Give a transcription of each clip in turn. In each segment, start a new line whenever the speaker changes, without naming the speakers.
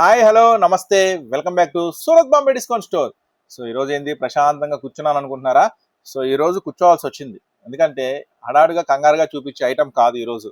Hi hello నమస్తే. Welcome back to Surat Bombay discount store so ఈ రోజు ఏంది? ప్రశాంతంగా కూర్చున్నాను అనుకుంటున్నారా? సో ఈరోజు కూర్చోవాల్సి వచ్చింది. ఎందుకంటే హడాడుగా కంగారుగా చూపించే ఐటమ్ కాదు ఈరోజు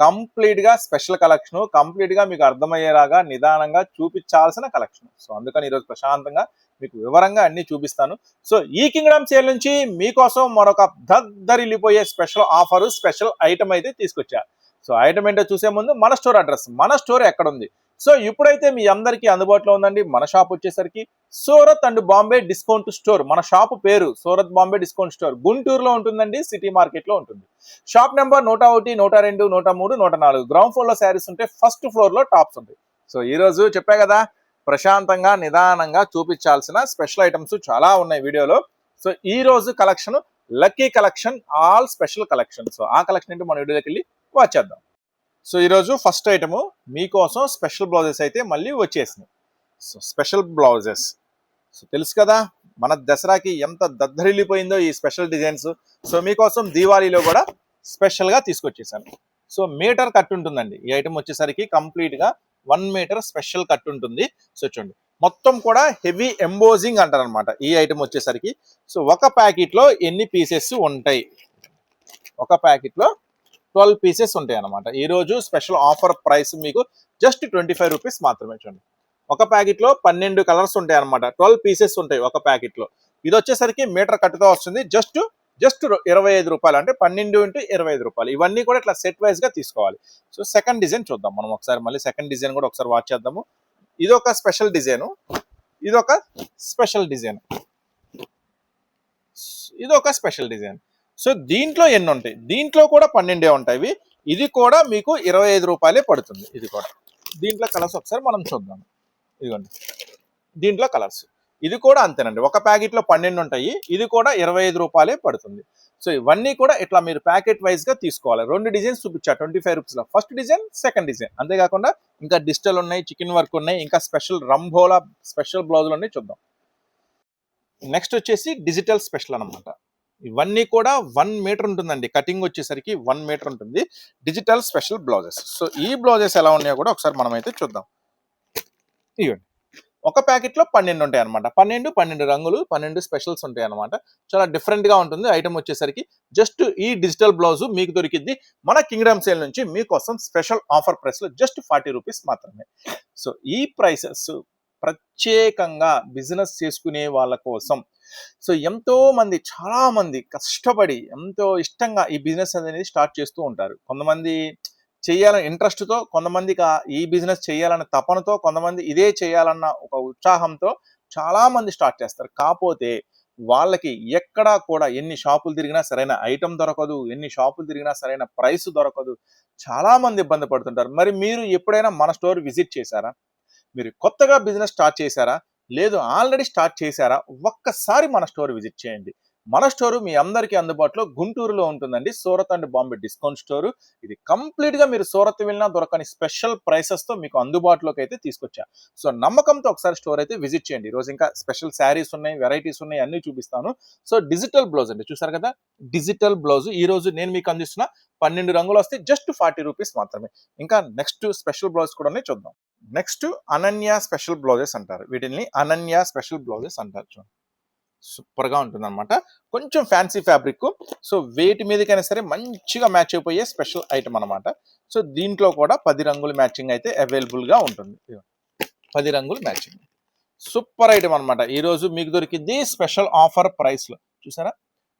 కంప్లీట్గా స్పెషల్ కలెక్షన్ కంప్లీట్గా మీకు అర్థమయ్యేలాగా నిదానంగా చూపించాల్సిన కలెక్షన్ సో అందుకని ఈరోజు ప్రశాంతంగా మీకు వివరంగా అన్ని చూపిస్తాను. సో ఈ కింగ్డమ్ సేల్ నుంచి మీకోసం మరొక దద్దరిల్లిపోయే స్పెషల్ ఆఫర్ స్పెషల్ ఐటమ్ అయితే తీసుకొచ్చారు సో ఐటమ్ ఏంటో చూసే ముందు మన స్టోర్ అడ్రస్ మన స్టోర్ ఎక్కడ ఉంది? సో ఇప్పుడైతే మీ అందరికీ అందుబాటులో ఉందండి. మన షాప్ వచ్చేసరికి Surat and Bombay discount store. మన షాప్ పేరు సూరత్ బాంబే డిస్కౌంట్ స్టోర్. గుంటూరులో ఉంటుందండి సిటీ మార్కెట్లో ఉంటుంది. షాప్ నెంబర్ నూట ఒకటి నూట రెండు నూట మూడు నూట నాలుగు. గ్రౌండ్ ఫ్లోర్లో శారీస్ ఉంటాయి ఫస్ట్ ఫ్లోర్లో టాప్స్ ఉంటాయి. సో ఈ రోజు చెప్పా కదా ప్రశాంతంగా నిదానంగా చూపించాల్సిన స్పెషల్ ఐటమ్స్ చాలా ఉన్నాయి వీడియోలో. సో ఈ రోజు collection lucky collection all special collection. So ఆ కలెక్షన్ ఏంటి మన వీడియోకి వెళ్ళి వాచ్ చేద్దాం. సో ఈరోజు ఫస్ట్ ఐటము మీకోసం స్పెషల్ బ్లౌజెస్ అయితే మళ్ళీ వచ్చేసినాయి. So special blouses. సో తెలుసు కదా మన దసరాకి ఎంత దద్దరిల్లిపోయిందో ఈ స్పెషల్ డిజైన్స్. సో మీకోసం దీవాళీలో కూడా స్పెషల్గా తీసుకొచ్చేసాను. సో మీటర్ కట్ ఉంటుందండి. ఈ ఐటమ్ వచ్చేసరికి కంప్లీట్గా వన్ మీటర్ స్పెషల్ కట్ ఉంటుంది. సో చూడండి మొత్తం కూడా హెవీ ఎంబోజింగ్ అంటారనమాట ఈ ఐటమ్ వచ్చేసరికి. సో ఒక ప్యాకెట్లో ఎన్ని పీసెస్ ఉంటాయి? ఒక ప్యాకెట్లో ట్వెల్వ్ పీసెస్ ఉంటాయి అనమాట ఈరోజు స్పెషల్ ఆఫర్ ప్రైస్ మీకు జస్ట్ ట్వంటీ ఫైవ్ రూపీస్ మాత్రమే చూడండి. ఒక ప్యాకెట్లో పన్నెండు కలర్స్ ఉంటాయి అనమాట ట్వెల్వ్ పీసెస్ ఉంటాయి ఒక ప్యాకెట్లో. ఇది వచ్చేసరికి మీటర్ కట్టుతో వస్తుంది. జస్ట్ జస్ట్ ఇరవై ఐదు రూపాయలు. అంటే పన్నెండు ఇంటూ ఇరవై ఐదు రూపాయలు. ఇవన్నీ కూడా ఇట్లా సెట్ వైజ్గా తీసుకోవాలి. సో సెకండ్ డిజైన్ చూద్దాం మనం ఒకసారి మళ్ళీ సెకండ్ డిజైన్ కూడా ఒకసారి వాచ్ చేద్దాము. ఇది ఒక స్పెషల్ డిజైను. ఇది ఒక స్పెషల్ డిజైన్. ఇది ఒక స్పెషల్ డిజైన్. సో దీంట్లో ఎన్ని ఉంటాయి దీంట్లో కూడా పన్నెండే ఉంటాయి ఇది కూడా మీకు ఇరవై ఐదు రూపాయలే పడుతుంది. ఇది కూడా. దీంట్లో కలర్స్ ఒకసారి మనం చూద్దాం. ఇదిగోండి. దీంట్లో కలర్స్. ఇది కూడా అంతేనండి. ఒక ప్యాకెట్లో పన్నెండు ఉంటాయి. ఇది కూడా ఇరవై ఐదు రూపాయలే పడుతుంది. సో ఇవన్నీ కూడా ఇట్లా మీరు ప్యాకెట్ వైజ్గా తీసుకోవాలి. రెండు డిజైన్స్ చూపించా. ట్వంటీ ఫైవ్ రూపీస్లో ఫస్ట్ డిజైన్ సెకండ్ డిజైన్. అంతేకాకుండా ఇంకా డిజిటల్ ఉన్నాయి చికెన్ వర్క్ ఉన్నాయి ఇంకా స్పెషల్ రంభోలా స్పెషల్ బ్లౌజులు ఉన్నాయి చూద్దాం. నెక్స్ట్ వచ్చేసి డిజిటల్ స్పెషల్ అనమాట ఇవన్నీ కూడా వన్ మీటర్ ఉంటుందండి. కటింగ్ వచ్చేసరికి వన్ మీటర్ ఉంటుంది. Digital special blouses. సో ఈ బ్లౌజెస్ ఎలా ఉన్నాయో కూడా ఒకసారి మనం అయితే చూద్దాం. ఇవ్వండి ఒక ప్యాకెట్లో పన్నెండు ఉంటాయి అనమాట పన్నెండు పన్నెండు రంగులు పన్నెండు స్పెషల్స్ ఉంటాయి అనమాట చాలా డిఫరెంట్గా ఉంటుంది. ఐటమ్ వచ్చేసరికి జస్ట్ ఈ డిజిటల్ బ్లౌజ్ మీకు దొరికింది మన కింగ్డమ్ సేల్ నుంచి మీకోసం స్పెషల్ ఆఫర్ ప్రైస్లో జస్ట్ ఫార్టీ రూపీస్ మాత్రమే. సో ఈ ప్రైసెస్ ప్రత్యేకంగా బిజినెస్ చేసుకునే వాళ్ళ కోసం సో ఎంతో మంది చాలా మంది కష్టపడి ఎంతో ఇష్టంగా ఈ బిజినెస్ అనేది స్టార్ట్ చేస్తూ ఉంటారు. కొంతమంది చేయాలని ఇంట్రెస్ట్తో కొంతమందికి ఈ బిజినెస్ చేయాలన్న తపనతో కొంతమంది ఇదే చేయాలన్న ఒక ఉత్సాహంతో చాలా మంది స్టార్ట్ చేస్తారు. కాకపోతే వాళ్ళకి ఎక్కడా కూడా ఎన్ని షాపులు తిరిగినా సరైన ఐటమ్ దొరకదు ఎన్ని షాపులు తిరిగినా సరైన ప్రైస్ దొరకదు. చాలా మంది ఇబ్బంది పడుతుంటారు. మరి మీరు ఎప్పుడైనా మన స్టోర్ విజిట్ చేశారా? మీరు కొత్తగా బిజినెస్ స్టార్ట్ చేశారా? లేదు ఆల్రెడీ స్టార్ట్ చేశారా? ఒక్కసారి మన స్టోర్ విజిట్ చేయండి. మన స్టోర్ మీ అందరికీ అందుబాటులో గుంటూరులో ఉంటుందండి. Surat and Bombay discount store. ఇది కంప్లీట్గా మీరు సూరత్ వెళ్ళినా దొరకని స్పెషల్ ప్రైసెస్తో మీకు అందుబాటులోకి అయితే తీసుకొచ్చా. సో నమ్మకంతో ఒకసారి స్టోర్ అయితే విజిట్ చేయండి. ఈరోజు రోజు ఇంకా స్పెషల్ శారీస్ ఉన్నాయి వెరైటీస్ ఉన్నాయి అన్ని చూపిస్తాను. సో డిజిటల్ బ్లౌజ్ అండి. చూసారు కదా? Digital blouse. ఈ రోజు నేను మీకు అందిస్తున్న పన్నెండు రంగులు వస్తే జస్ట్ ఫార్టీ రూపీస్ మాత్రమే. ఇంకా నెక్స్ట్ స్పెషల్ బ్లౌజ్ కూడా చూద్దాం. నెక్స్ట్ అనన్య స్పెషల్ బ్లౌజెస్ అంటారు. వీటిని అనన్య స్పెషల్ బ్లౌజెస్ అంటారు చూడండి సూపర్గా ఉంటుంది అనమాట కొంచెం ఫ్యాన్సీ ఫ్యాబ్రిక్ సో వేటి మీదకైనా సరే మంచిగా మ్యాచ్ అయిపోయే స్పెషల్ ఐటమ్ అనమాట సో దీంట్లో కూడా పది రంగుల మ్యాచింగ్ అయితే అవైలబుల్గా ఉంటుంది. పది రంగులు మ్యాచింగ్. సూపర్ ఐటమ్ అనమాట ఈరోజు మీకు దొరికింది స్పెషల్ ఆఫర్ ప్రైస్లో. చూసారా?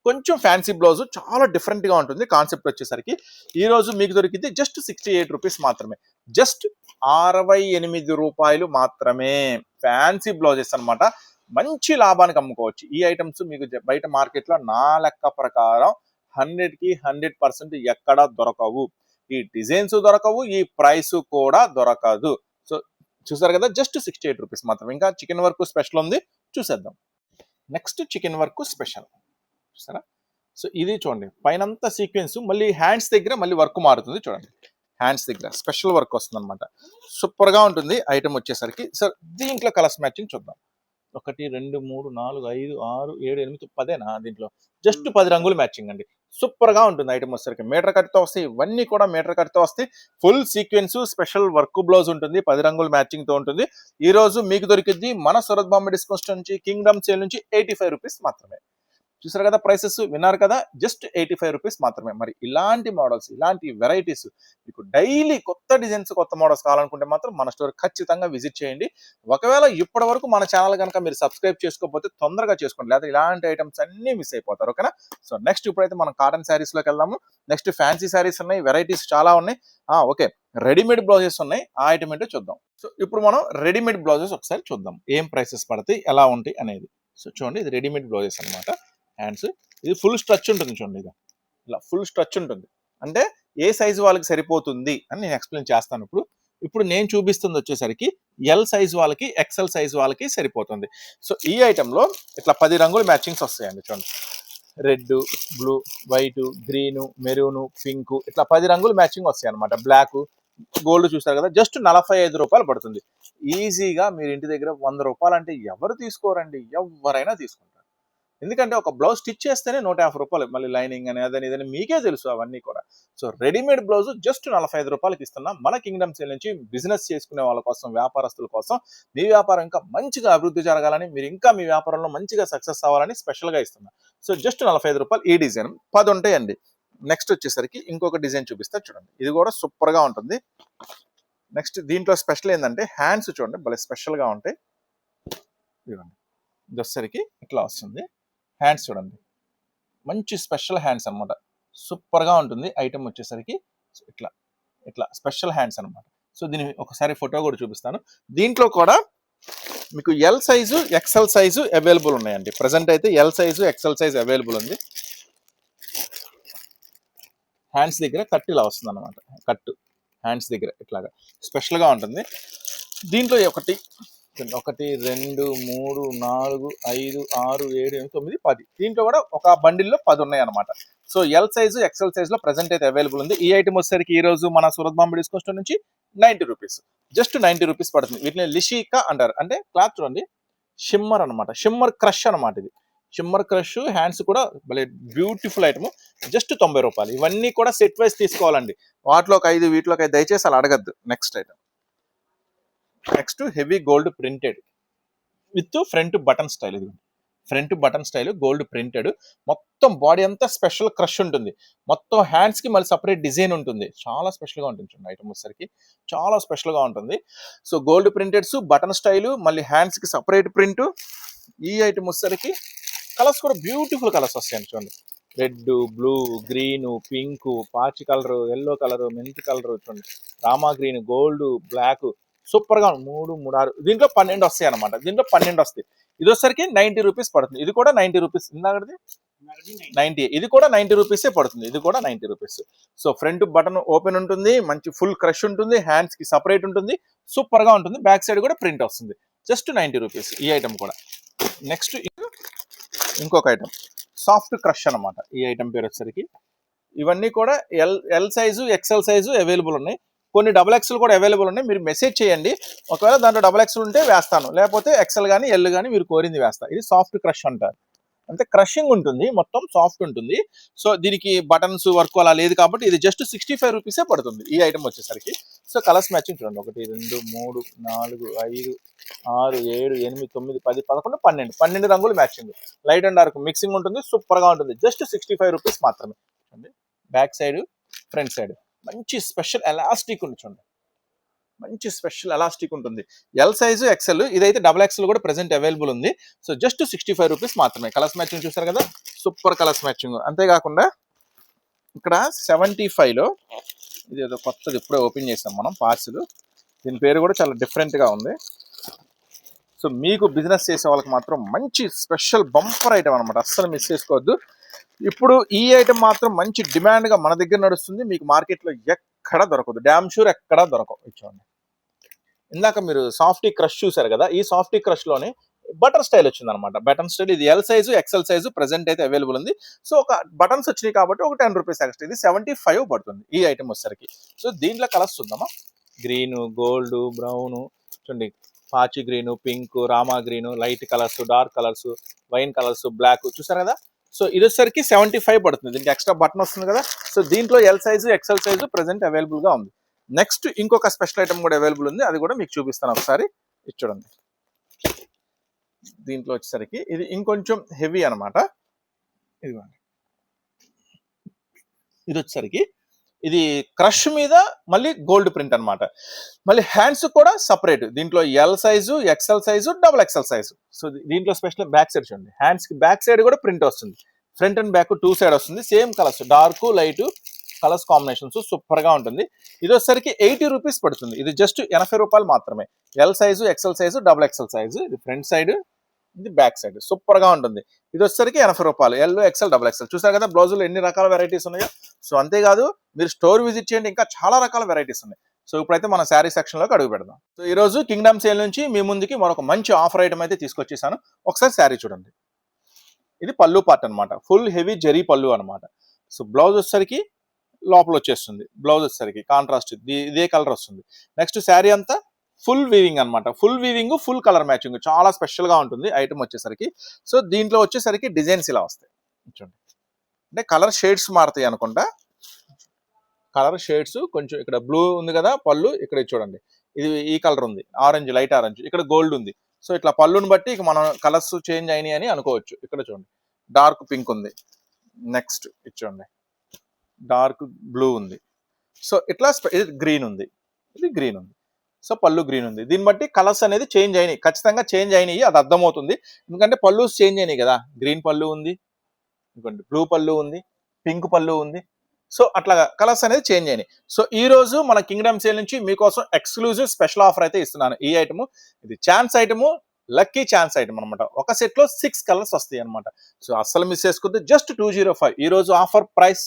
కొంచెం ఫ్యాన్సీ బ్లౌజ్ చాలా డిఫరెంట్గా ఉంటుంది కాన్సెప్ట్ వచ్చేసరికి. ఈ రోజు మీకు దొరికింది జస్ట్ సిక్స్టీ ఎయిట్ రూపీస్ మాత్రమే. జస్ట్ అరవై ఎనిమిది రూపాయలు మాత్రమే. ఫ్యాన్సీ బ్లౌజెస్ అన్నమాట. మంచి లాభానికి అమ్ముకోవచ్చు. ఈ ఐటమ్స్ మీకు బయట మార్కెట్లో నా లెక్క ప్రకారం హండ్రెడ్కి హండ్రెడ్ పర్సెంట్ ఎక్కడా దొరకవు. ఈ డిజైన్స్ దొరకవు ఈ ప్రైస్ కూడా దొరకదు. సో చూసారు కదా? జస్ట్ సిక్స్టీ ఎయిట్ రూపీస్ మాత్రం ఇంకా చికెన్ వర్క్ స్పెషల్ ఉంది. చూసేద్దాం. నెక్స్ట్ చికెన్ వర్క్ స్పెషల్ చూసారా సో ఇది చూడండి. పైనంతా సీక్వెన్స్ మళ్ళీ హ్యాండ్స్ దగ్గర మళ్ళీ వర్క్ మారుతుంది చూడండి. హ్యాండ్స్ దగ్గర స్పెషల్ వర్క్ వస్తుంది అనమాట సూపర్గా ఉంటుంది. ఐటమ్ వచ్చేసరికి. సో దీంట్లో కలర్స్ మ్యాచింగ్ చూద్దాం. ఒకటి రెండు మూడు నాలుగు ఐదు ఆరు ఏడు ఎనిమిది పదేనా దీంట్లో? జస్ట్ పది రంగులు మ్యాచింగ్ అండి. సూపర్గా ఉంటుంది ఐటమ్ వచ్చేసరికి. మీటర్ కట్తో వస్తాయి. ఇవన్నీ కూడా మీటర్ కట్తో వస్తాయి. Full sequence special work blouse ఉంటుంది. పది రంగుల మ్యాచింగ్తో ఉంటుంది. ఈరోజు మీకు దొరికింది మన సూరత్ బాంబే డిస్కౌంట్ నుంచి కింగ్డమ్ సేల్ నుంచి ఎయిటీ ఫైవ్ రూపీస్ మాత్రమే. చూసారు కదా ప్రైసెస్ విన్నారు కదా? జస్ట్ ఎయిటీ ఫైవ్ రూపీస్ మాత్రమే. మరి ఇలాంటి మోడల్స్ ఇలాంటి వెరైటీస్ మీకు డైలీ కొత్త డిజైన్స్ కొత్త మోడల్స్ కావాలనుకుంటే మాత్రం మన స్టోర్ ఖచ్చితంగా విజిట్ చేయండి. ఒకవేళ ఇప్పటి వరకు మన ఛానల్ కనుక మీరు సబ్స్క్రైబ్ చేసుకోకపోతే తొందరగా చేసుకోండి. లేదా ఇలాంటి ఐటమ్స్ అన్ని మిస్ అయిపోతారు. ఓకేనా? సో నెక్స్ట్ ఇప్పుడైతే మనం కాటన్ శారీస్లోకి వెళ్దాము. నెక్స్ట్ ఫ్యాన్సీ శారీస్ ఉన్నాయి. వెరైటీస్ చాలా ఉన్నాయి. ఓకే. రెడీమేడ్ బ్లౌజెస్ ఉన్నాయి. ఆ ఐటమ్ ఏంటో చూద్దాం. సో ఇప్పుడు మనం రెడీమేడ్ బ్లౌజెస్ ఒకసారి చూద్దాం. ఏం ప్రైసెస్ పడతాయి? ఎలా ఉంటాయి? అనేది. సో చూడండి. ఇది రెడీమేడ్ బ్లౌజెస్ అన్నమాట. హ్యాండ్స్ ఇది ఫుల్ స్ట్రచ్ ఉంటుంది చూడండి ఇది. ఇలా ఫుల్ స్ట్రచ్ ఉంటుంది. అంటే ఏ సైజు వాళ్ళకి సరిపోతుంది అని నేను ఎక్స్ప్లెయిన్ చేస్తాను ఇప్పుడు. ఇప్పుడు నేను చూపిస్తుంది వచ్చేసరికి ఎల్ సైజ్ వాళ్ళకి ఎక్సెల్ సైజ్ వాళ్ళకి సరిపోతుంది. సో ఈ ఐటెంలో ఇట్లా పది రంగులు మ్యాచింగ్స్ వస్తాయండి చూడండి. Red blue white green maroon pink ఇట్లా పది రంగులు మ్యాచింగ్ వస్తాయి అనమాట బ్లాక్ గోల్డ్ చూస్తారు కదా జస్ట్ నలభై ఐదు రూపాయలు పడుతుంది. ఈజీగా మీరు ఇంటి దగ్గర వంద రూపాయలు అంటే ఎవరు తీసుకోరండి? ఎవరైనా తీసుకోండి. ఎందుకంటే ఒక బ్లౌజ్ స్టిచ్ చేస్తేనే నూట యాభై రూపాయలు మళ్ళీ లైనింగ్ అని అదని ఇదని మీకే తెలుసు అవన్నీ కూడా. సో రెడీమేడ్ బ్లౌజ్ జస్ట్ నలభై ఐదు రూపాయలకి ఇస్తున్నాం. మన కింగ్డమ్ సేల్ నుంచి బిజినెస్ చేసుకునే వాళ్ళ కోసం వ్యాపారస్తుల కోసం మీ వ్యాపారం ఇంకా మంచిగా అభివృద్ధి జరగాలని మీరు ఇంకా మీ వ్యాపారంలో మంచిగా సక్సెస్ అవ్వాలని స్పెషల్గా ఇస్తున్నాం. సో జస్ట్ నలభై ఐదు రూపాయలు ఈ డిజైన్ పది ఉంటాయండి. నెక్స్ట్ వచ్చేసరికి ఇంకొక డిజైన్ చూపిస్తా చూడండి. ఇది కూడా సూపర్గా ఉంటుంది. నెక్స్ట్ దీంట్లో స్పెషల్ ఏంటంటే హ్యాండ్స్ చూడండి. భలే స్పెషల్గా ఉంటాయి. ఇదిగోండి. ఇది వచ్చేసరికి ఇట్లా వస్తుంది. హ్యాండ్స్ చూడండి. మంచి స్పెషల్ హ్యాండ్స్ అన్నమాట. సూపర్గా ఉంటుంది. ఐటమ్ వచ్చేసరికి ఇట్లా ఇట్లా స్పెషల్ హ్యాండ్స్ అన్నమాట. సో దీని ఒకసారి ఫోటో కూడా చూపిస్తాను. దీంట్లో కూడా మీకు L size XL size available ఉన్నాయండి. ప్రజెంట్ అయితే L size XL size available ఉంది. హ్యాండ్స్ దగ్గర కట్ ఇలా వస్తుంది అనమాట కట్టు హ్యాండ్స్ దగ్గర ఇట్లాగా. స్పెషల్గా ఉంటుంది. దీంట్లో ఒకటి ఒకటి రెండు మూడు నాలుగు ఐదు ఆరు ఏడు ఎనిమిది తొమ్మిది పది. దీంట్లో కూడా ఒక బండిల్లో పది ఉన్నాయి అనమాట సో ఎల్ సైజు ఎక్సెల్ సైజులో ప్రజెంట్ అయితే అవైలబుల్ ఉంది. ఈ ఐటమ్ వచ్చేసరికి ఈ రోజు మన సూరత్ బాంబే డిస్కౌంట్ నుంచి ninety rupees. Just ninety rupees పడుతుంది. వీటిని లిషికా అంటారు. అంటే క్లాత్ చూడండి. షిమ్మర్ అన్నమాట. షిమ్మర్ క్రష్ అనమాట ఇది. షిమ్మర్ క్రష్ హ్యాండ్స్ కూడా భలే బ్యూటిఫుల్ ఐటమ్ జస్ట్ తొంభై రూపాయలు. ఇవన్నీ కూడా సెట్ వైస్ తీసుకోవాలండి. వాటిలో ఒక ఐదు వీటిలో ఒక ఐదు దయచేసి అలా అడగద్దు. Next item next heavy gold printed with front button style ఇది. Front button style gold printed మొత్తం బాడీ అంతా స్పెషల్ క్రష్ ఉంటుంది. మొత్తం హ్యాండ్స్కి మళ్ళీ సపరేట్ డిజైన్ ఉంటుంది. చాలా స్పెషల్గా ఉంటుంది చూడండి ఐటమ్ వచ్చేసరికి. చాలా స్పెషల్గా ఉంటుంది. So gold printeds button style మళ్ళీ హ్యాండ్స్కి సపరేట్ ప్రింట్ ఈ ఐటమ్ వచ్చేసరికి కలర్స్ కూడా బ్యూటిఫుల్ కలర్స్ వస్తాయండి చూడండి. రెడ్ బ్లూ గ్రీను పింకు పాచి colour yellow colour mint colour చూడండి. రామా గ్రీన్ గోల్డ్ బ్లాక్ సూపర్గా మూడు మూడు ఆరు. దీంట్లో పన్నెండు వస్తాయి అనమాట దీంట్లో పన్నెండు వస్తాయి. ఇది వచ్చేసరికి నైన్టీ రూపీస్ పడుతుంది. ఇది కూడా నైన్టీ రూపీస్. ఇందాకది నైన్టీ ఇది కూడా నైన్టీ రూపీసే పడుతుంది. ఇది కూడా ninety rupees. So front button open ఉంటుంది. మంచి ఫుల్ క్రష్ ఉంటుంది. హ్యాండ్స్కి సపరేట్ ఉంటుంది. సూపర్గా ఉంటుంది. బ్యాక్ సైడ్ కూడా ప్రింట్ వస్తుంది. జస్ట్ నైన్టీ రూపీస్ ఈ ఐటమ్ కూడా. నెక్స్ట్ ఇంకొక ఐటమ్ సాఫ్ట్ క్రష్ అనమాట ఈ ఐటమ్ పేరు వచ్చేసరికి. ఇవన్నీ కూడా L L size XL size available ఉన్నాయి. కొన్ని డబుల్ ఎక్స్ఎల్ కూడా అవైలబుల్ ఉన్నాయి. మీరు మెసేజ్ చేయండి. ఒకవేళ దాంట్లో డబుల్ ఎక్స్ఎల్ ఉంటే వేస్తాను. లేకపోతే ఎక్సెల్ కానీ ఎల్ కానీ మీరు కోరింది వేస్తా. ఇది సాఫ్ట్ క్రష్ అంటారు. అంటే క్రషింగ్ ఉంటుంది. మొత్తం సాఫ్ట్ ఉంటుంది. సో దీనికి బటన్స్ వర్క్ అలా లేదు కాబట్టి ఇది జస్ట్ సిక్స్టీ ఫైవ్ రూపీసే పడుతుంది. ఈ ఐటమ్ వచ్చేసరికి. సో కలర్స్ మ్యాచింగ్ చూడండి. ఒకటి రెండు మూడు నాలుగు ఐదు ఆరు ఏడు ఎనిమిది తొమ్మిది పది పదకొండు పన్నెండు. పన్నెండు రంగులు matching light and dark mixing ఉంటుంది. సూపర్గా ఉంటుంది. జస్ట్ సిక్స్టీ ఫైవ్ రూపీస్ మాత్రమే బ్యాక్ సైడ్ ఫ్రంట్ సైడ్ మంచి స్పెషల్ ఎలాస్టిక్ ఉంది చూడండి. మంచి స్పెషల్ ఎలాస్టిక్ ఉంటుంది. ఎల్ సైజు ఎక్సెల్ ఇదైతే డబుల్ ఎక్సెల్ కూడా ప్రెసెంట్ అవైలబుల్ ఉంది. So just sixty five rupees మాత్రమే. కలర్స్ మ్యాచింగ్ చూసారు కదా? సూపర్ కలర్స్ మ్యాచింగ్ అంతేకాకుండా ఇక్కడ సెవెంటీ ఫైవ్లో ఇది ఏదో కొత్తది ఇప్పుడే ఓపెన్ చేసాం మనం పార్సిల్ దీని పేరు కూడా చాలా డిఫరెంట్గా ఉంది. సో మీకు బిజినెస్ చేసే వాళ్ళకి మాత్రం మంచి స్పెషల్ బంపర్ ఐటమ్ అనమాట అస్సలు మిస్ చేసుకోవద్దు. ఇప్పుడు ఈ ఐటమ్ మాత్రం మంచి డిమాండ్గా మన దగ్గర నడుస్తుంది. మీకు మార్కెట్లో ఎక్కడ దొరకదు. డ్యామ్ షూర్ ఎక్కడా దొరకవు. చూడండి. ఇందాక మీరు సాఫ్టీ క్రష్ చూసారు కదా? ఈ సాఫ్టీ క్రష్లోనే బటర్ స్టైల్ వచ్చింది అనమాట బటన్ స్టైల్ ఇది L size XL size present అయితే అవైలబుల్ ఉంది. సో ఒక బటన్స్ వచ్చినాయి కాబట్టి ఒక టెన్ రూపీస్ ఎక్స్ట్రా ఇది సెవెంటీ ఫైవ్ పడుతుంది ఈ ఐటమ్ వచ్చేసరికి. సో దీంట్లో కలర్స్ ఉందామా గ్రీన్ గోల్డ్ బ్రౌను చూడండి. పాచి green pink Rama green light colours dark colours wine colours black చూసారు కదా? సో ఇది వచ్చేసరికి సెవెంటీ ఫైవ్ పడుతుంది. దీనికి ఎక్స్ట్రా బటన్ వస్తుంది కదా. సో దీంట్లో L size XL size present అవైలబుల్గా ఉంది. నెక్స్ట్ ఇంకొక స్పెషల్ ఐటమ్ కూడా అవైలబుల్ ఉంది. అది కూడా మీకు చూపిస్తాను ఒకసారి. ఇది చూడండి. దీంట్లో వచ్చేసరికి ఇది ఇంకొంచెం హెవీ అన్నమాట. ఇదిగోండి. ఇది వచ్చేసరికి ఇది క్రష్ మీద మళ్ళీ గోల్డ్ ప్రింట్ అనమాట మళ్ళీ హ్యాండ్స్ కూడా సపరేట్. దీంట్లో L size XL size double XL size so దీంట్లో స్పెషల్ బ్యాక్ సైడ్ చూడండి. హ్యాండ్స్కి బ్యాక్ సైడ్ కూడా ప్రింట్ వస్తుంది. Front and back two side వస్తుంది. Same colours dark light colours combinations సూపర్గా ఉంటుంది. ఇది వచ్చేసరికి ఎయిటీ రూపీస్ పడుతుంది. ఇది జస్ట్ ఎనభై రూపాయలు మాత్రమే. L size XL size double XL size ఇది ఫ్రంట్ సైడ్ ఇది బ్యాక్ సైడ్. సూపర్గా ఉంటుంది. ఇది వచ్చేసరికి ఎనభై రూపాయలు. ఎల్ ఎక్సెల్ డబుల్ ఎక్సెల్ చూసారు కదా బ్లౌజులు ఎన్ని రకాల వెరైటీస్ ఉన్నాయో? సో అంతేకాదు మీరు స్టోర్ విజిట్ చేయండి. ఇంకా చాలా రకాల వెరైటీస్ ఉన్నాయి. సో ఇప్పుడైతే మన శారీ సెక్షన్లోకి అడుగు పెడదాం. సో ఈ రోజు కింగ్డమ్ సేల్ నుంచి మీ ముందుకి మరొక మంచి ఆఫర్ ఐటమ్ అయితే తీసుకొచ్చేసాను. ఒకసారి శారీ చూడండి. ఇది పళ్ళు పార్ట్ అనమాట ఫుల్ హెవీ జరీ పళ్ళు అనమాట సో బ్లౌజ్ వచ్చేసరికి లోపల వచ్చేస్తుంది. బ్లౌజ్ వచ్చేసరికి కాంట్రాస్ట్ ఇదే కలర్ వస్తుంది. నెక్స్ట్ శారీ అంతా ఫుల్ వీవింగ్ అనమాట full weaving full colour matching. చాలా స్పెషల్గా ఉంటుంది ఐటమ్ వచ్చేసరికి. సో దీంట్లో వచ్చేసరికి డిజైన్స్ ఇలా వస్తాయి. చూడండి. అంటే కలర్ షేడ్స్ మారుతాయి అనుకుంటా. కలర్ షేడ్స్ కొంచెం ఇక్కడ బ్లూ ఉంది కదా పళ్ళు ఇక్కడ చూడండి. ఇది ఈ కలర్ ఉంది. Orange light orange. ఇక్కడ గోల్డ్ ఉంది. సో ఇట్లా పళ్ళుని బట్టి ఇక మనం కలర్స్ చేంజ్ అయినాయి అని అనుకోవచ్చు. ఇక్కడ చూడండి. డార్క్ పింక్ ఉంది. నెక్స్ట్ ఇచ్చండి డార్క్ బ్లూ ఉంది. సో ఇట్లా ఇది గ్రీన్ ఉంది. ఇది గ్రీన్ ఉంది. సో పళ్ళు గ్రీన్ ఉంది. దీన్ని బట్టి కలర్స్ అనేది చేంజ్ అయినాయి. ఖచ్చితంగా చేంజ్ అయినాయి. అది అర్థమవుతుంది. ఎందుకంటే పళ్ళు చేంజ్ అయినాయి కదా. గ్రీన్ పళ్ళు ఉంది ఇంకోండి బ్లూ పళ్ళు ఉంది పింక్ పళ్ళు ఉంది. సో అట్లా కలర్స్ అనేది చేంజ్ అయినాయి. సో ఈ రోజు మన కింగ్డమ్ సేల్ నుంచి మీకోసం ఎక్స్క్లూజివ్ స్పెషల్ ఆఫర్ అయితే ఇస్తున్నాను. ఈ ఐటమ్ ఇది chance item lucky chance item అనమాట ఒక సెట్లో సిక్స్ కలర్స్ వస్తాయి అనమాట సో అస్సలు మిస్ చేసుకుంటే జస్ట్ టూ జీరో ఫైవ్ ఈ రోజు ఆఫర్ ప్రైస్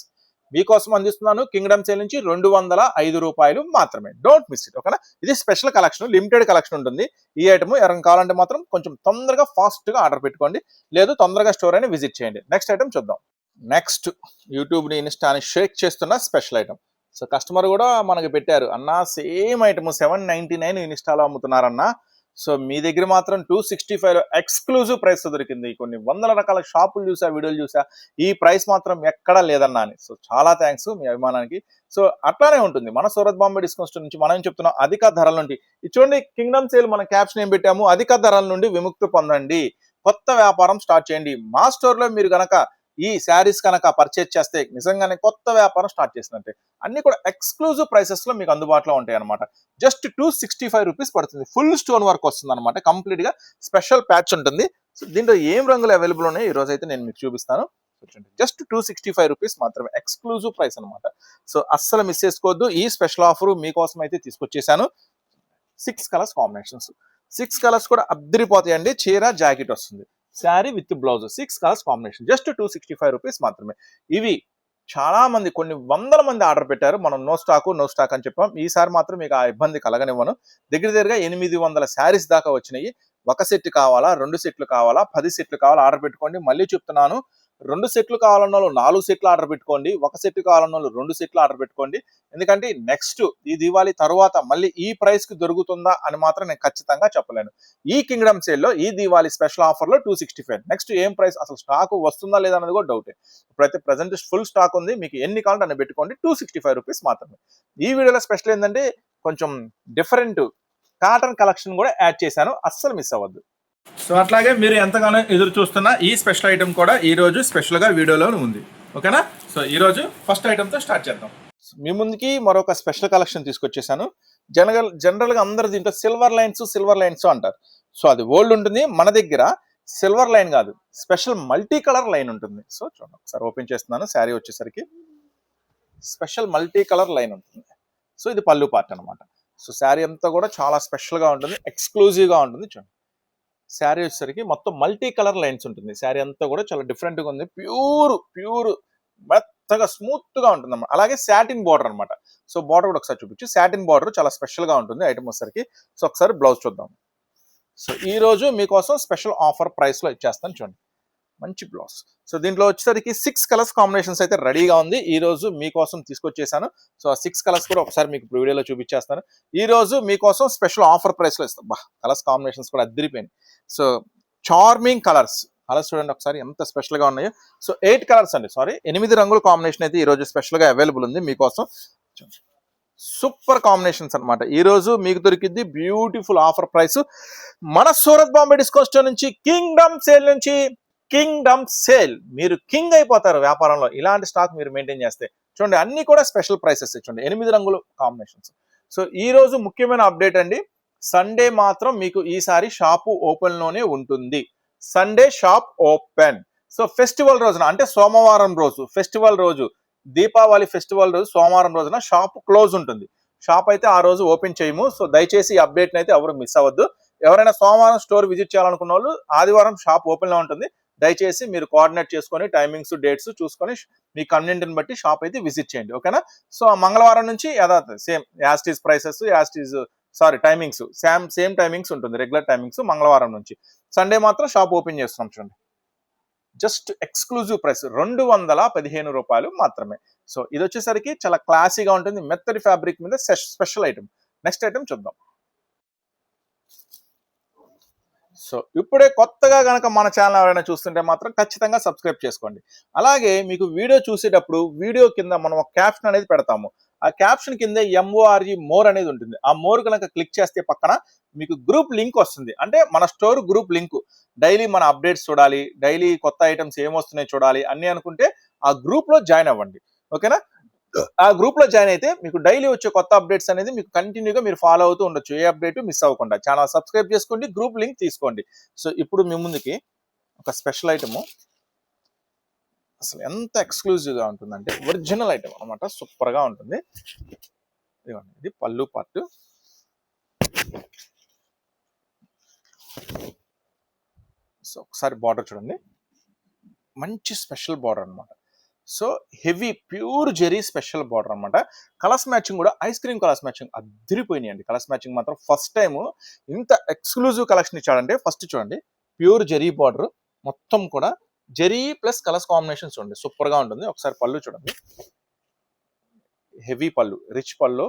మీకోసం అందిస్తున్నాను కింగ్డమ్ సేల్ నుంచి రెండు వందల ఐదు రూపాయలు మాత్రమే. డోంట్ మిస్ ఇట్ ఓకేనా? ఇది స్పెషల్ కలెక్షన్ లిమిటెడ్ కలెక్షన్ ఉంటుంది. ఈ ఐటమ్ ఎవరైనా కావాలంటే మాత్రం కొంచెం తొందరగా ఫాస్ట్గా ఆర్డర్ పెట్టుకోండి. లేదు తొందరగా స్టోర్ అయినా విజిట్ చేయండి. నెక్స్ట్ ఐటమ్ చూద్దాం. నెక్స్ట్ యూట్యూబ్ని ఇన్స్టాని షేక్ చేస్తున్న స్పెషల్ ఐటమ్ సో కస్టమర్ కూడా మనకు పెట్టారు. అన్న same item seven ninety nine ఇన్స్టాలో అమ్ముతున్నారన్న. సో మీ దగ్గర మాత్రం two sixty five exclusive price దొరికింది. కొన్ని వందల రకాల షాపులు చూసా వీడియోలు చూసా. ఈ ప్రైస్ మాత్రం ఎక్కడా లేదన్నా అని. సో చాలా థ్యాంక్స్ మీ అభిమానానికి. సో అట్లానే ఉంటుంది. మన సూరత్ బాంబే డిస్కౌంట్ స్టోర్ నుంచి మనం చెప్తున్నాం అధిక ధరల నుండి. ఇది చూడండి కింగ్డమ్ సేల్ మన క్యాప్షన్ ఏం పెట్టాము? అధిక ధరల నుండి విముక్తి పొందండి. కొత్త వ్యాపారం స్టార్ట్ చేయండి. మా స్టోర్లో మీరు కనుక ఈ శారీస్ కనుక పర్చేజ్ చేస్తే నిజంగానే కొత్త వ్యాపారం స్టార్ట్ చేసినట్టే. అన్ని కూడా ఎక్స్క్లూజివ్ ప్రైసెస్లో మీకు అందుబాటులో ఉంటాయి అనమాట just two sixty five rupees పడుతుంది. ఫుల్ స్టోన్ వర్క్ వస్తుంది అనమాట కంప్లీట్గా స్పెషల్ ప్యాచ్ ఉంటుంది. సో దీంట్లో ఏం రంగులు అవైలబుల్ ఉన్నాయి ఈ రోజు అయితే నేను మీకు చూపిస్తాను. Just two sixty five rupees మాత్రమే ఎక్స్క్లూజివ్ ప్రైస్ అనమాట సో అస్సలు మిస్ చేసుకోవద్దు. ఈ స్పెషల్ ఆఫర్ మీకోసం అయితే తీసుకొచ్చేసాను. Six colours combinations six colours కూడా అద్దరిపోతాయండి. చీర జాకెట్ వస్తుంది. Sari with blouse six colours combination just two sixty five rupees మాత్రమే. ఇవి చాలా మంది కొన్ని వందల మంది ఆర్డర్ పెట్టారు. మనం నో స్టాక్ నో స్టాక్ అని చెప్పాం. ఈసారి మాత్రం మీకు ఆ ఇబ్బంది కలగనివ్వను. దగ్గర దగ్గరగా ఎనిమిది వందల శారీస్ దాకా వచ్చినాయి. ఒక సెట్ కావాలా? రెండు సెట్లు కావాలా? పది సెట్లు కావాలా? ఆర్డర్ పెట్టుకోండి. మళ్ళీ చెప్తున్నాను. రెండు సెట్లు కావాలన్న వాళ్ళు నాలుగు సెట్లు ఆర్డర్ పెట్టుకోండి ఒక సెట్ కావాలన్న వాళ్ళు రెండు సెట్లు ఆర్డర్ పెట్టుకోండి. ఎందుకంటే నెక్స్ట్ ఈ దివాళీ తర్వాత మళ్ళీ ఈ ప్రైస్కి దొరుకుతుందా అని మాత్రం నేను ఖచ్చితంగా చెప్పలేను. ఈ కింగ్డమ్ సేల్లో ఈ దివాళీ స్పెషల్ ఆఫర్లో టూ సిక్స్టీ ఫైవ్ నెక్స్ట్ ఏం ప్రైస్? అసలు స్టాక్ వస్తుందా లేదా అనేది కూడా డౌటే. ఇప్పుడైతే ప్రజెంట్ ఫుల్ స్టాక్ ఉంది. మీకు ఎన్ని కావాలంటే అన్ని పెట్టుకోండి. టూ సిక్స్టీ ఫైవ్ రూపీస్ మాత్రమే. ఈ వీడియోలో స్పెషల్ ఏంటంటే కొంచెం డిఫరెంట్ కాటన్ కలెక్షన్ కూడా యాడ్ చేశాను. అస్సలు మిస్ అవ్వద్దు. సో అట్లాగే మీరు ఎంతగానో ఎదురు చూస్తున్న ఈ స్పెషల్ ఐటమ్ కూడా ఈ రోజు వీడియోలో ఉంది. ఓకేనా? సో ఈ రోజు ఫస్ట్ ఐటమ్తో స్టార్ట్ చేద్దాం. మీ ముందుకి మరొక స్పెషల్ కలెక్షన్ తీసుకొచ్చేసాను. జనరల్ జనరల్గా అందరు దీంట్లో సిల్వర్ లైన్స్ సిల్వర్ లైన్స్ అంటారు. సో అది ఓల్డ్ ఉంటుంది. మన దగ్గర సిల్వర్ లైన్ కాదు. స్పెషల్ మల్టీ కలర్ లైన్ ఉంటుంది. సో చూడండి. ఒకసారి ఓపెన్ చేస్తున్నాను. శారీ వచ్చేసరికి స్పెషల్ మల్టీ కలర్ లైన్ ఉంటుంది. సో ఇది పళ్ళు పార్ట్ అన్నమాట. సో శారీ అంతా కూడా చాలా స్పెషల్గా ఉంటుంది ఎక్స్క్లూజివ్గా ఉంటుంది. చూడండి. శారీ వచ్చేసరికి మొత్తం మల్టీ కలర్ లైన్స్ ఉంటుంది. శారీ అంతా కూడా చాలా డిఫరెంట్గా ఉంది. ప్యూర్ ప్యూర్ మెత్తగా స్మూత్గా ఉంటుంది అన్నమాట అలాగే సాటిన్ బార్డర్ అనమాట సో బార్డర్ కూడా ఒకసారి చూపించు. సాటిన్ బార్డర్ చాలా స్పెషల్గా ఉంటుంది ఐటమ్ వచ్చేసరికి. సో ఒకసారి బ్లౌజ్ చూద్దాం. సో ఈ రోజు మీకోసం స్పెషల్ ఆఫర్ ప్రైస్లో ఇచ్చేస్తాను చూడండి. మంచి బ్లౌజ్. సో దీంట్లో వచ్చేసరికి సిక్స్ కలర్స్ కాంబినేషన్స్ అయితే రెడీగా ఉంది. ఈ రోజు మీకోసం తీసుకొచ్చేసాను. సో ఆ సిక్స్ కలర్స్ కూడా ఒకసారి మీకు ఇప్పుడు వీడియోలో చూపించేస్తాను. ఈ రోజు మీకోసం స్పెషల్ ఆఫర్ ప్రైస్లో ఇస్తాం. బా కలర్స్ కాంబినేషన్స్ కూడా అద్దరిపోయినాయి. సో చార్మింగ్ కలర్స్ కలర్స్ చూడండి ఒకసారి ఎంత స్పెషల్గా ఉన్నాయో. సో ఎయిట్ కలర్స్ అండి. సారీ ఎనిమిది రంగుల కాంబినేషన్ అయితే ఈరోజు స్పెషల్గా అవైలబుల్ ఉంది మీకోసం. సూపర్ కాంబినేషన్స్ అన్నమాట. ఈరోజు మీకు దొరికింది బ్యూటిఫుల్ ఆఫర్ ప్రైస్ మన సూరత్ బాంబే డిస్కో స్టోర్ నుంచి కింగ్డమ్ సేల్ నుంచి కింగ్డమ్ సేల్. మీరు కింగ్ అయిపోతారు వ్యాపారంలో. ఇలాంటి స్టాక్ మీరు మెయింటైన్ చేస్తే. చూడండి అన్ని కూడా స్పెషల్ ప్రైసెస్. చూడండి ఎనిమిది రంగులు కాంబినేషన్స్. సో ఈ రోజు ముఖ్యమైన అప్డేట్ అండి. సండే మాత్రం మీకు ఈసారి షాపు ఓపెన్లోనే ఉంటుంది. Sunday shop open. So festival రోజున అంటే సోమవారం రోజు ఫెస్టివల్ రోజు దీపావళి ఫెస్టివల్ రోజు సోమవారం రోజున షాప్ క్లోజ్ ఉంటుంది. షాప్ అయితే ఆ రోజు ఓపెన్ చేయము. సో దయచేసి ఈ అప్డేట్ అయితే ఎవరు మిస్ అవ్వద్దు. ఎవరైనా సోమవారం స్టోర్ విజిట్ చేయాలనుకున్న వాళ్ళు ఆదివారం షాప్ ఓపెన్లో ఉంటుంది. దయచేసి మీరు కోఆర్డినేట్ చేసుకొని టైమింగ్స్ డేట్స్ చూసుకొని మీ కన్వీనియంట్ని బట్టి షాప్ అయితే విజిట్ చేయండి ఓకేనా సో మంగళవారం నుంచి యథాతథ same as these prices as these sorry timings same same timings ఉంటుంది రెగ్యులర్ టైమింగ్స్ మంగళవారం నుంచి. సండే మాత్రం షాప్ ఓపెన్ చేస్తున్నాం చూడండి. జస్ట్ ఎక్స్క్లూజివ్ ప్రైస్ రెండు వందల పదిహేను రూపాయలు మాత్రమే. సో ఇది వచ్చేసరికి చాలా క్లాసీగా ఉంటుంది మెత్తడి ఫ్యాబ్రిక్ మీద స్పెషల్ ఐటమ్ నెక్స్ట్ ఐటమ్ చూద్దాం. సో ఇప్పుడే కొత్తగా కనుక మన ఛానల్ ఎవరైనా చూస్తుంటే మాత్రం ఖచ్చితంగా సబ్స్క్రైబ్ చేసుకోండి. అలాగే మీకు వీడియో చూసేటప్పుడు వీడియో కింద మనం ఒక క్యాప్షన్ అనేది పెడతాము. ఆ క్యాప్షన్ కింద ఎంఓఆర్జి మోర్ అనేది ఉంటుంది. ఆ మోర్ కనుక క్లిక్ చేస్తే పక్కన మీకు గ్రూప్ లింక్ వస్తుంది. అంటే మన స్టోర్ గ్రూప్ లింక్. డైలీ మన అప్డేట్స్ చూడాలి డైలీ కొత్త ఐటమ్స్ ఏమొస్తున్నాయి చూడాలి అన్నీ అనుకుంటే ఆ గ్రూప్లో జాయిన్ అవ్వండి. ఓకేనా? ఆ గ్రూప్లో జాయిన్ అయితే మీకు డైలీ వచ్చే కొత్త అప్డేట్స్ అనేది మీకు కంటిన్యూగా మీరు ఫాలో అవుతూ ఉండొచ్చు. ఏ అప్డేట్ మిస్ అవ్వకుండా. ఛానల్ సబ్స్క్రైబ్ చేసుకోండి గ్రూప్ లింక్ తీసుకోండి. సో ఇప్పుడు మీ ముందుకి ఒక స్పెషల్ ఐటమ్ అసలు ఎంత ఎక్స్క్లూజివ్గా ఉంటుందంటే ఒరిజినల్ ఐటమ్ అనమాట సూపర్గా ఉంటుంది. ఇదిగోండి ఇది పళ్ళు పార్ట్ సో ఒకసారి బార్డర్ చూడండి. మంచి స్పెషల్ బార్డర్ అనమాట so heavy pure zari special border అన్నమాట. కలర్స్ మ్యాచింగ్ కూడా ఐస్ క్రీమ్ కలర్స్ మ్యాచింగ్ అద్దరిపోయినాయండి. కలర్స్ మ్యాచింగ్ మాత్రం ఫస్ట్ టైం ఇంత ఎక్స్క్లూజివ్ కలెక్షన్ ఇచ్చాడంటే ఫస్ట్ చూడండి ప్యూర్ జెరీ బార్డర్. మొత్తం కూడా జెరీ ప్లస్ కలర్స్ కాంబినేషన్ చూడండి సూపర్గా ఉంటుంది. ఒకసారి పళ్ళు చూడండి. హెవీ పళ్ళు రిచ్ పళ్ళు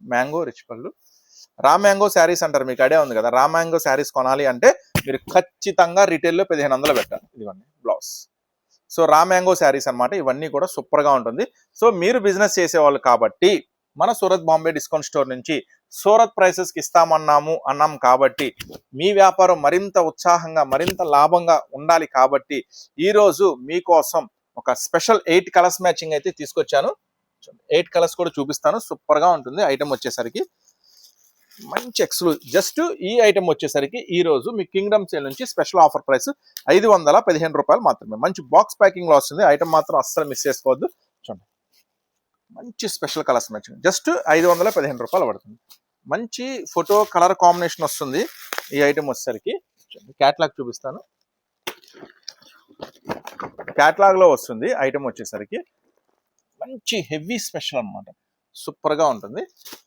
మ్యాంగో రిచ్ పళ్ళు. రా మ్యాంగో శారీస్ అంటారు మీకు ఐడియా ఉంది కదా? రా మ్యాంగో శారీస్ కొనాలి అంటే మీరు ఖచ్చితంగా రిటైల్లో పదిహేను వందలు పెట్టాలి. ఇదిగోండి blouse. So raw mango saris అనమాట ఇవన్నీ కూడా సూపర్గా ఉంటుంది. సో మీరు బిజినెస్ చేసేవాళ్ళు కాబట్టి మన సూరత్ బాంబే డిస్కౌంట్ స్టోర్ నుంచి సూరత్ ప్రైసెస్కి ఇస్తామన్నాము అన్నాం కాబట్టి మీ వ్యాపారం మరింత ఉత్సాహంగా మరింత లాభంగా ఉండాలి కాబట్టి ఈరోజు మీకోసం ఒక స్పెషల్ ఎయిట్ కలర్స్ మ్యాచింగ్ అయితే తీసుకొచ్చాను. ఎయిట్ కలర్స్ కూడా చూపిస్తాను. సూపర్గా ఉంటుంది. ఐటమ్ వచ్చేసరికి మంచి ఎక్స్క్లూ జస్ట్ ఈ ఐటమ్ వచ్చేసరికి ఈ రోజు మీ కింగ్డమ్ సేల్ నుంచి స్పెషల్ ఆఫర్ ప్రైస్ ఐదు వందల పదిహేను రూపాయలు మాత్రమే. మంచి బాక్స్ ప్యాకింగ్లో వస్తుంది. ఐటమ్ మాత్రం అస్సలు మిస్ చేసుకోవద్దు. చూడండి. మంచి స్పెషల్ కలర్స్ మ్యాచింగ్ జస్ట్ ఐదు వందల పదిహేను రూపాయలు పడుతుంది. మంచి ఫోటో కలర్ కాంబినేషన్ వస్తుంది ఈ ఐటమ్ వచ్చేసరికి. క్యాట్లాగ్ చూపిస్తాను. క్యాట్లాగ్లో వస్తుంది ఐటమ్ వచ్చేసరికి. మంచి హెవీ స్పెషల్ అన్నమాట. సూపర్గా ఉంటుంది.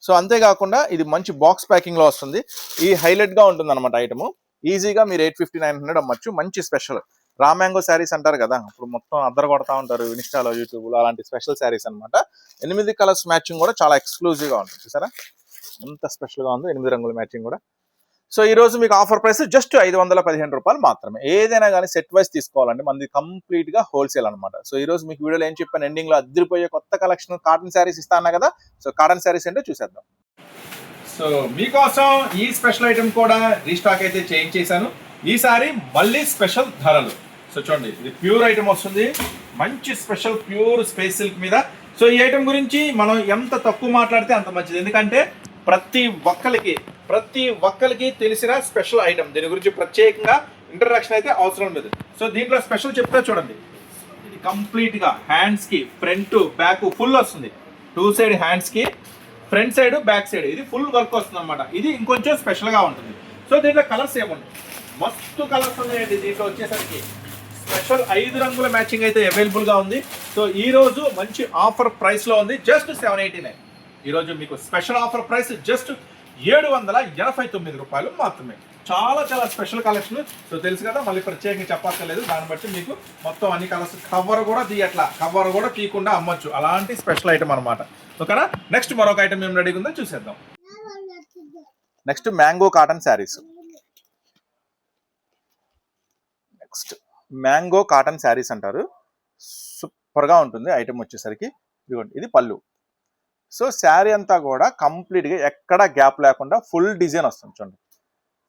సో అంతేకాకుండా ఇది మంచి బాక్స్ ప్యాకింగ్లో వస్తుంది. ఈ హైలైట్గా ఉంటుంది అనమాట ఐటమ్. ఈజీగా మీరు ఎయిట్ ఫిఫ్టీ నైన్ హండ్రెడ్ అమ్మచ్చు. మంచి స్పెషల్. రా మ్యాంగో శారీస్ అంటారు కదా ఇప్పుడు మొత్తం అద్దరు కొడతా ఉంటారు ఇన్స్టాలో యూట్యూబ్లో అలాంటి స్పెషల్ శారీస్ అనమాట ఎనిమిది కలర్స్ మ్యాచింగ్ కూడా చాలా ఎక్స్క్లూజివ్గా ఉంటుంది. సరే ఎంత స్పెషల్గా ఉందో ఎనిమిది రంగుల మ్యాచింగ్ కూడా. సో ఈ రోజు మీకు ఆఫర్ ప్రైస్ జస్ట్ ఐదు వందల పదిహేను రూపాయలు మాత్రమే. ఏదైనా కానీ సెట్ వైస్ తీసుకోవాలండి. మనది కంప్లీట్గా హోల్సేల్ అనమాట సో ఈ రోజు మీకు వీడియోలో ఏం చెప్పాను? ఎండింగ్లో అద్దరిపోయే కొత్త కలెక్షన్ కాటన్ శారీస్ ఇస్తాను కదా? సో కాటన్ శారీస్ ఏంటో చూసేద్దాం. సో మీకోసం ఈ స్పెషల్ ఐటమ్ కూడా రీస్టాక్ అయితే చేంజ్ చేశాను ఈసారి మళ్ళీ స్పెషల్ ధరలు. సో చూడండి ఇది ప్యూర్ ఐటమ్ వస్తుంది. మంచి స్పెషల్ ప్యూర్ స్పేస్ సిల్క్ మీద. సో ఈ ఐటమ్ గురించి మనం ఎంత తక్కువ మాట్లాడితే అంత మంచిది. ఎందుకంటే ప్రతి ఒక్కరికి ప్రతి ఒక్కరికి తెలిసిన స్పెషల్ ఐటమ్. దీని గురించి ప్రత్యేకంగా ఇంట్రడక్షన్ అయితే అవసరం లేదు. సో దీంట్లో స్పెషల్ చెప్తే చూడండి. ఇది కంప్లీట్గా హ్యాండ్స్కి ఫ్రంట్ బ్యాక్ ఫుల్ వస్తుంది. టూ సైడ్ హ్యాండ్స్కి ఫ్రంట్ సైడ్ బ్యాక్ సైడ్. ఇది ఫుల్ వర్క్ వస్తుంది అనమాట ఇది ఇంకొంచెం స్పెషల్గా ఉంటుంది. సో దీంట్లో కలర్స్ ఏముంటాయి? మస్తు కలర్స్ ఉన్నాయండి దీంట్లో వచ్చేసరికి. స్పెషల్ ఐదు రంగుల మ్యాచింగ్ అయితే అవైలబుల్గా ఉంది. సో ఈ రోజు మంచి ఆఫర్ ప్రైస్లో ఉంది. జస్ట్ సెవెన్ ఎయిటీ నైన్ ఈరోజు మీకు స్పెషల్ ఆఫర్ ప్రైస్ జస్ట్ ఏడు వందల ఎనభై తొమ్మిది రూపాయలు మాత్రమే. చాలా చాలా స్పెషల్ కలెక్షన్ సో తెలుసు కదా మళ్ళీ ప్రత్యేకంగా చెప్పక్కర్లేదు. దాన్ని బట్టి మీకు మొత్తం అన్ని కలర్స్ కవర్ కూడా తీయట్లా. కవర్ కూడా తీయకుండా అమ్మొచ్చు. అలాంటి స్పెషల్ ఐటమ్ అనమాట ఓకేనా? నెక్స్ట్ మరొక ఐటమ్ ఏం రెడీగా ఉందో చూసేద్దాం. Next mango cotton saris. Next mango cotton saris అంటారు. సూపర్గా ఉంటుంది ఐటమ్ వచ్చేసరికి. ఇదిగోండి ఇది పళ్ళు. సో శారీ అంతా కూడా కంప్లీట్గా ఎక్కడ గ్యాప్ లేకుండా ఫుల్ డిజైన్ వస్తుంది చూడండి.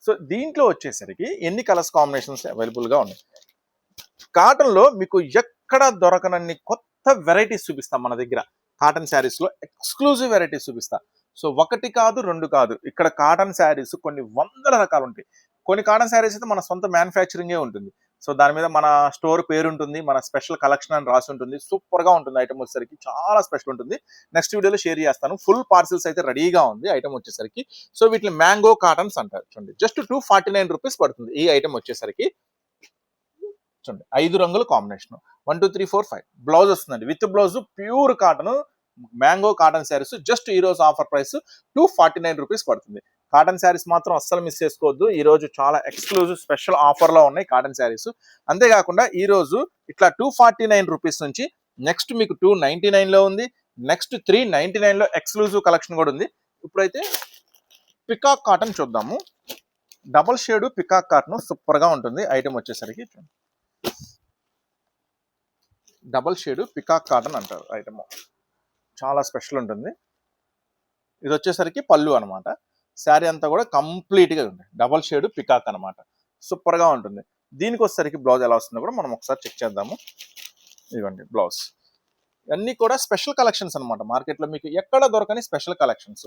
సో దీంట్లో వచ్చేసరికి ఎన్ని కలర్స్ కాంబినేషన్స్ అవైలబుల్గా ఉన్నాయి? కాటన్లో మీకు ఎక్కడ దొరకనన్ని కొత్త వెరైటీస్ చూపిస్తాం మన దగ్గర. కాటన్ శారీస్లో ఎక్స్క్లూజివ్ వెరైటీస్ చూపిస్తా. సో ఒకటి కాదు రెండు కాదు. ఇక్కడ కాటన్ శారీస్ కొన్ని వందల రకాలు ఉంటాయి కొన్ని కాటన్ శారీస్ అయితే మన సొంత మ్యానుఫ్యాక్చరింగే ఉంటుంది. సో దాని మీద మన స్టోర్ పేరు ఉంటుంది మన స్పెషల్ కలెక్షన్ అని రాసి ఉంటుంది. సూపర్గా ఉంటుంది ఐటమ్ వచ్చేసరికి చాలా స్పెషల్ ఉంటుంది. నెక్స్ట్ వీడియోలో షేర్ చేస్తాను. ఫుల్ పార్సిల్స్ అయితే రెడీగా ఉంది ఐటమ్ వచ్చేసరికి. సో వీటిని మ్యాంగో కాటన్స్ అంటారు చూడండి. Just two forty nine rupees పడుతుంది ఈ ఐటమ్ వచ్చేసరికి. చూడండి ఐదు రంగుల combination. One two three four five. Blouse వస్తుందండి. With blouse pure cotton mango cotton saris just ఈ రోజు offer price two forty nine rupees పడుతుంది. కాటన్ శారీస్ మాత్రం అస్సలు మిస్ చేసుకోవద్దు. ఈ రోజు చాలా ఎక్స్క్లూజివ్ స్పెషల్ ఆఫర్లో ఉన్నాయి కాటన్ శారీస్. అంతేకాకుండా ఈరోజు ఇట్లా టూ ఫార్టీ నైన్ రూపీస్ నుంచి నెక్స్ట్ మీకు టూ నైన్టీ నైన్లో ఉంది. నెక్స్ట్ త్రీ నైంటీ నైన్లో ఎక్స్క్లూజివ్ కలెక్షన్ కూడా ఉంది. ఇప్పుడైతే పికాక్ కాటన్ చూద్దాము. డబల్ షేడ్ పికాక్ కాటన్ సూపర్గా ఉంటుంది. ఐటెం వచ్చేసరికి డబల్ షేడ్ పికాక్ కాటన్ అంటారు ఐటమ్ చాలా స్పెషల్ ఉంటుంది. ఇది వచ్చేసరికి పళ్ళు అనమాట శారీ అంతా కూడా కంప్లీట్గా ఉంది. డబల్ షేడ్ పికాక్ అనమాట సూపర్గా ఉంటుంది. దీనికి వచ్చేసరికి బ్లౌజ్ ఎలా వస్తుందో కూడా మనం ఒకసారి చెక్ చేద్దాము. ఇదిగోండి బ్లౌజ్. ఇవన్నీ కూడా స్పెషల్ కలెక్షన్స్ అనమాట మార్కెట్లో మీకు ఎక్కడ దొరకని స్పెషల్ కలెక్షన్స్.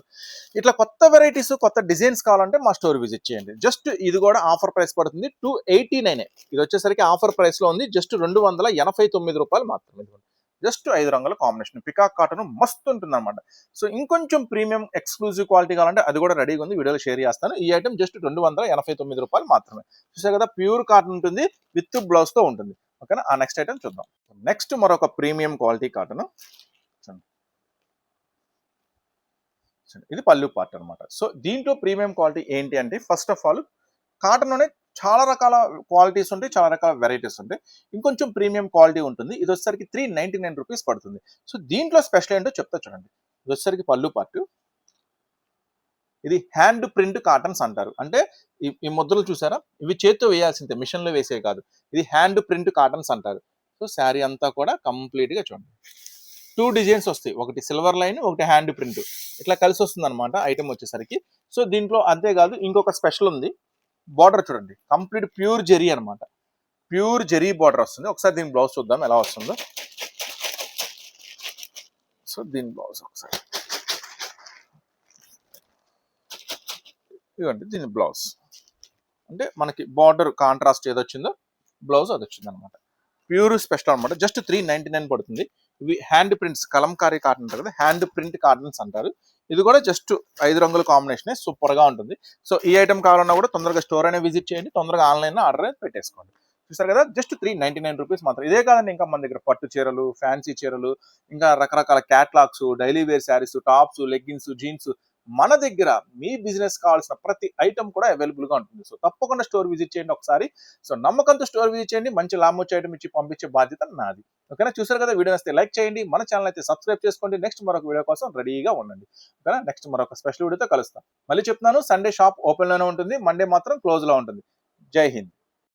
ఇట్లా కొత్త వెరైటీస్ కొత్త డిజైన్స్ కావాలంటే మా స్టోర్ విజిట్ చేయండి. జస్ట్ ఇది కూడా ఆఫర్ ప్రైస్ పడుతుంది. టూ ఎయిటీ నైన్ ఇది వచ్చేసరికి ఆఫర్ ప్రైస్లో ఉంది. జస్ట్ రెండు వందల ఎనభై తొమ్మిది రూపాయలు మాత్రమే. జస్ట్ ఐదు రంగుల కాంబినేషన్. పికాక్ కాటన్ మస్తు ఉంటుంది అనమాట సో ఇంకొంచెం ప్రీమియం ఎక్స్క్లూజివ్ క్వాలిటీ కావాలంటే అది కూడా రెడీగా ఉంది. వీడియోలో షేర్ చేస్తాను. ఈ ఐటమ్ జస్ట్ రెండు వందల ఎనభై తొమ్మిది రూపాయలు మాత్రమే. చూసారు కదా ప్యూర్ కాటన్ ఉంటుంది విత్ బ్లౌజ్తో ఉంటుంది. ఓకేనా? ఆ నెక్స్ట్ ఐటమ్ చూద్దాం. నెక్స్ట్ మరొక ప్రీమియం క్వాలిటీ కాటన్. ఇది పళ్ళు పార్ట్ అనమాట సో దీంట్లో ప్రీమియం క్వాలిటీ ఏంటి అంటే ఫస్ట్ ఆఫ్ ఆల్ కాటన్లోనే చాలా రకాల క్వాలిటీస్ ఉంటాయి చాలా రకాల వెరైటీస్ ఉంటాయి. ఇంకొంచెం ప్రీమియం క్వాలిటీ ఉంటుంది. ఇది వచ్చేసరికి త్రీ నైన్టీ నైన్ రూపీస్ పడుతుంది. సో దీంట్లో స్పెషల్ ఏంటో చెప్తా చూడండి. ఇది వచ్చేసరికి పళ్ళు పార్ట్. ఇది హ్యాండ్ ప్రింట్ కాటన్స్ అంటారు. అంటే ఈ- ఈ ముద్రలు చూసారా? ఇవి చేత్తో వేయాల్సిందే మిషన్లో వేసే కాదు. ఇది హ్యాండ్ ప్రింట్ కాటన్స్ అంటారు. సో శారీ అంతా కూడా కంప్లీట్గా చూడండి. టూ డిజైన్స్ వస్తాయి. ఒకటి సిల్వర్ లైన్ ఒకటి హ్యాండ్ ప్రింట్. ఇట్లా కలిసి వస్తుంది అనమాట ఐటమ్ వచ్చేసరికి. సో దీంట్లో అంతేకాదు ఇంకొక స్పెషల్ ఉంది. బార్డర్ చూడండి. కంప్లీట్ ప్యూర్ జెరీ అనమాట ప్యూర్ జెరీ బార్డర్ వస్తుంది. ఒకసారి దీని బ్లౌజ్ చూద్దాం ఎలా వస్తుందో. సో దీని బ్లౌజ్ ఒకసారి. ఇవ్వండి దీని బ్లౌజ్. అంటే మనకి బార్డర్ కాంట్రాస్ట్ ఏదొచ్చిందో బ్లౌజ్ అది వచ్చింది అనమాట ప్యూర్ స్పెషల్ అనమాట జస్ట్ త్రీ నైన్టీ నైన్ పడుతుంది. ఇవి హ్యాండ్ ప్రింట్స్ కలంకారీ కాటన్ అంటారు కదా హ్యాండ్ ప్రింట్ కాటన్స్ అంటారు. ఇది కూడా జస్ట్ ఐదు రంగుల కాంబినేషన్ సూపర్గా ఉంటుంది. సో ఈ ఐటమ్ కావాలన్నా కూడా తొందరగా స్టోర్ అనే విజిట్ చేయండి తొందరగా ఆన్లైన్ ఆర్డర్ పెట్టేసుకోండి. చూసారు కదా just three ninety nine rupees మాత్రం. ఇదే కాదండి ఇంకా మన దగ్గర పట్టు చీరలు ఫ్యాన్సీ చీరలు ఇంకా రకరకాల catalogues daily wear saris tops leggings jeans మన దగ్గర మీ బిజినెస్ కావాల్సిన ప్రతి ఐటమ్ కూడా అవైలబుల్గా ఉంటుంది. సో తప్పకుండా స్టోర్ విజిట్ చేయండి ఒకసారి. సో నమ్మకంతో స్టోర్ విజిట్ చేయండి. మంచి లాభం వచ్చే ఐటమ్ ఇచ్చి పంపించే బాధ్యత నాది. ఓకేనా చూసారు కదా? వీడియో వస్తే లైక్ చేయండి. మన ఛానల్ అయితే సబ్స్క్రైబ్ చేసుకోండి. నెక్స్ట్ మరొక వీడియో కోసం రెడీగా ఉండండి. ఓకేనా నెక్స్ట్ మరొక స్పెషల్ వీడియోతో కలుస్తాం. మళ్ళీ చెప్తున్నాను సండే షాప్ ఓపెన్లోనే ఉంటుంది. మండే మాత్రం క్లోజ్లో ఉంటుంది. జై హింద్.